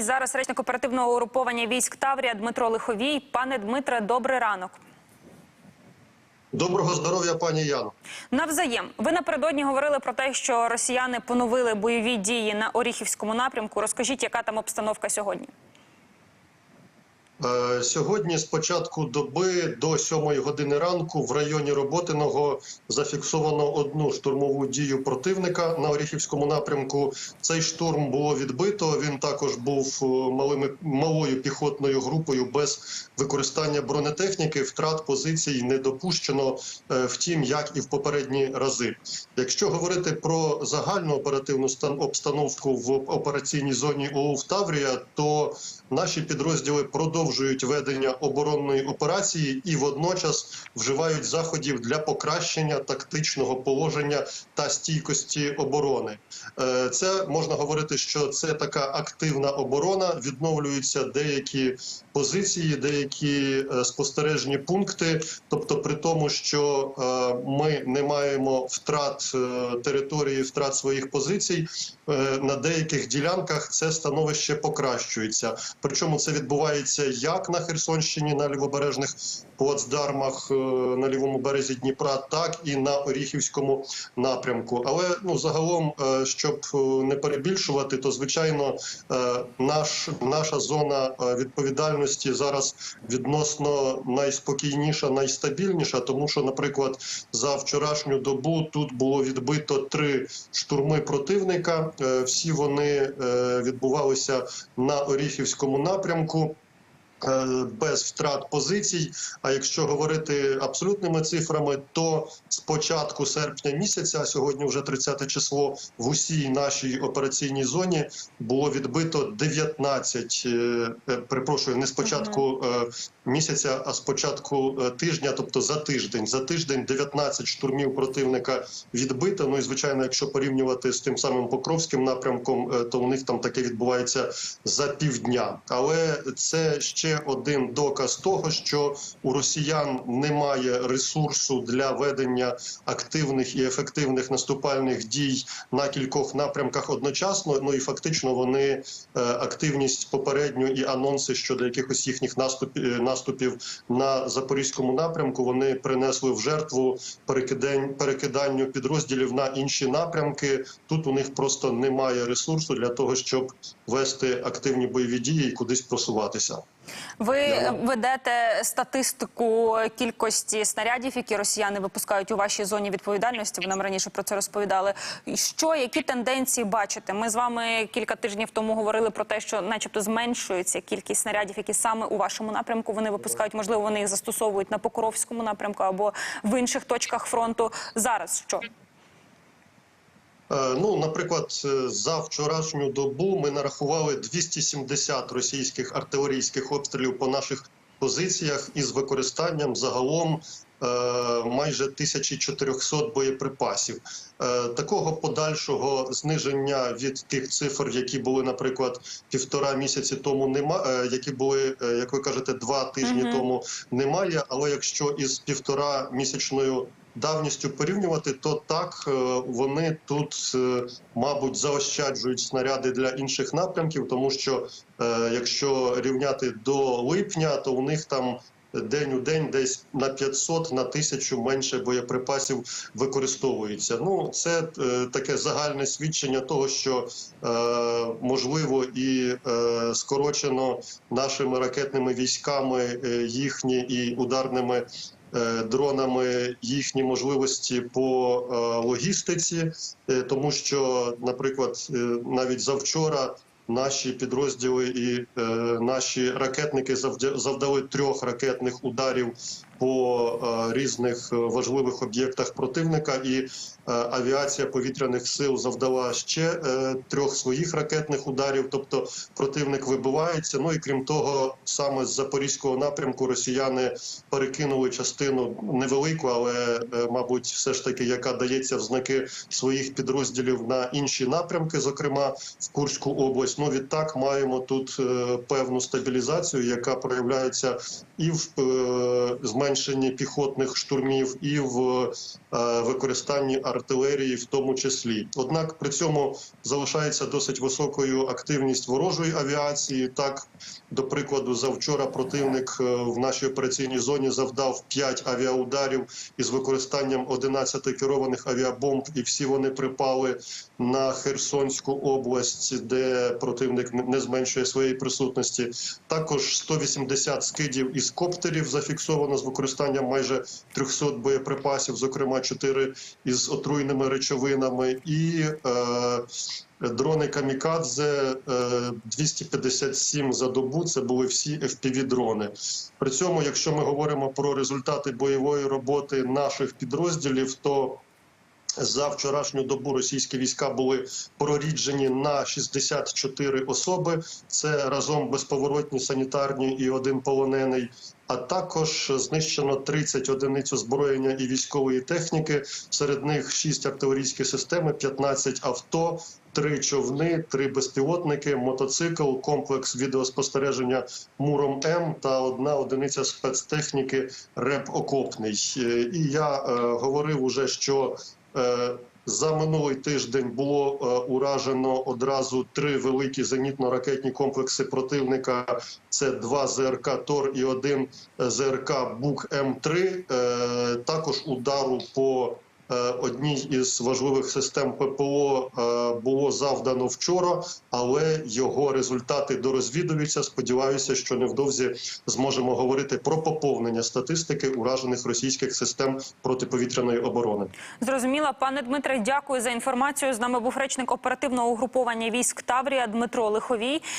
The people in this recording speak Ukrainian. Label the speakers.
Speaker 1: місць зараз речник оперативного угруповання військ Таврія Дмитро Лиховій. Пане Дмитре, добрий ранок.
Speaker 2: Доброго здоров'я, пані Яно.
Speaker 1: Навзаєм, ви напередодні говорили про те, що росіяни поновили бойові дії на Оріхівському напрямку. Розкажіть, яка там обстановка сьогодні?
Speaker 2: Е, Сьогодні з початку доби до 7 години ранку в районі Роботиного зафіксовано одну штурмову дію противника на Оріхівському напрямку. Цей штурм було відбито. Він також був е, малими малою піхотною групою без використання бронетехніки. Втрат позицій не допущено. е, Втім, як і в попередні рази. Якщо говорити про загальну оперативну стан- обстановку в операційній зоні ОУВ Таврія, то наші підрозділи продовжують ведення оборонної операції і водночас вживають заходів для покращення тактичного положення та стійкості оборони. Е, Це можна говорити, що це така активна оборона. Відновлюються деякі позиції, деякі е, спостережні пункти. Тобто, при тому, що е, ми не маємо втрат території, втрат своїх позицій, на деяких ділянках це становище покращується. Причому це відбувається як на Херсонщині, на лівобережних плацдармах е, на лівому березі Дніпра, так і на Оріхівському напрямку. Але ну загалом, е, щоб е, не перебільшувати, то звичайно наш наша зона відповідальності зараз відносно найспокійніша, найстабільніша, тому що, наприклад, за вчорашню добу тут було відбито три штурми противника. Всі вони відбувалися на Оріхівському напрямку. Е, Без втрат позицій. А якщо говорити абсолютними цифрами, то з початку серпня місяця, а сьогодні вже 30 число, в усій нашій операційній зоні було відбито 19, е, е, перепрошую, не з початку місяця, а з початку тижня, тобто за тиждень. За тиждень 19 штурмів противника відбито. Ну і звичайно, якщо порівнювати з тим самим Покровським напрямком, то у них там таке відбувається за півдня. Але це ще один доказ того, що у росіян немає ресурсу для ведення активних і ефективних наступальних дій на кількох напрямках одночасно. Ну і фактично вони е, активність попередню і анонси щодо якихось їхніх наступів наступів на запорізькому напрямку. Вони принесли в жертву перекиданню підрозділів на інші напрямки. Тут у них просто немає ресурсу для того, щоб вести активні бойові дії і кудись просуватися.
Speaker 1: Ви
Speaker 2: Да.
Speaker 1: ведете статистику кількості снарядів, які росіяни випускають у вашій зоні відповідальності. Ви нам раніше про це розповідали. Що які тенденції бачите? Ми з вами кілька тижнів тому говорили про те, що, начебто, зменшується кількість снарядів, які саме у вашому напрямку вони випускають. Можливо, вони їх застосовують на Покровському напрямку або в інших точках фронту. Зараз що?
Speaker 2: Е, Ну, наприклад, е, за вчорашню добу ми нарахували 270 російських артилерійських обстрілів по наших позиціях із використанням загалом е, майже 1400 боєприпасів. Такого подальшого зниження від тих цифр, які були, наприклад, півтора місяці тому, нема які були, як ви кажете, два тижні
Speaker 1: Мгм.
Speaker 2: тому немає. Але якщо із півтора місячною давністю порівнювати, то так е, вони тут, е, мабуть, заощаджують снаряди для інших напрямків, тому що е, якщо рівняти до липня, то у них там. День у день десь на 500 на 1000 менше боєприпасів використовується. Ну це е, таке загальне свідчення того, що е, можливо і е, скорочено нашими ракетними військами е, їхні і ударними дронами їхні можливості по е, логістиці, е, тому що, наприклад, е, навіть завчора. Наші підрозділи і е, наші ракетники завдали трьох ракетних ударів по е, різних е, важливих об'єктах противника, і е, авіація повітряних сил завдала ще е, трьох своїх ракетних ударів. Тобто противник вибивається. Ну і крім того, саме з запорізького напрямку росіяни перекинули частину невелику, але е, мабуть, все ж таки, яка дається в знаки своїх підрозділів на інші напрямки, зокрема в Курську область. Ну відтак маємо тут е, певну стабілізацію, яка проявляється і в е, зменшенні піхотних штурмів і в е, використанні артилерії, в тому числі. Однак при цьому залишається досить високою активність ворожої авіації. Так, до прикладу, завчора противник е, в нашій операційній зоні завдав 5 авіаударів із використанням 11 керованих авіабомб, і всі вони припали на Херсонську область, де противник не- зменшує своєї присутності. Також 180 скидів із коптерів зафіксовано з використанням майже 300 боєприпасів, зокрема 4 із отруйними речовинами, і е, дрони камікадзе е, 257 за добу. Це були всі fpv дрони. При цьому, якщо ми говоримо про результати бойової роботи наших підрозділів, то за вчорашню добу російські війська були проріджені на 64 особи. Це разом безповоротні санітарні і один полонений. А також знищено 30 одиниць озброєння і військової техніки. Серед них 6 артилерійські системи, 15 авто, 3 човни, 3 безпілотники, мотоцикл, комплекс відеоспостереження Муром М та одна одиниця спецтехніки РЕП Окопний. Е, І я е, говорив уже, що За минулий тиждень було е, уражено одразу три великі зенітно-ракетні комплекси противника. Це два ЗРК ТОР і один е, ЗРК БУК М3. Е, Також удару по е, одній із важливих систем ППО е, було завдано вчора, але його результати дорозвідуються. Сподіваюся, що невдовзі зможемо говорити про поповнення статистики уражених російських систем протиповітряної оборони.
Speaker 1: Зрозуміла, пане Дмитре, дякую за інформацію. З нами був речник оперативного угруповання військ Таврія Дмитро Лиховій.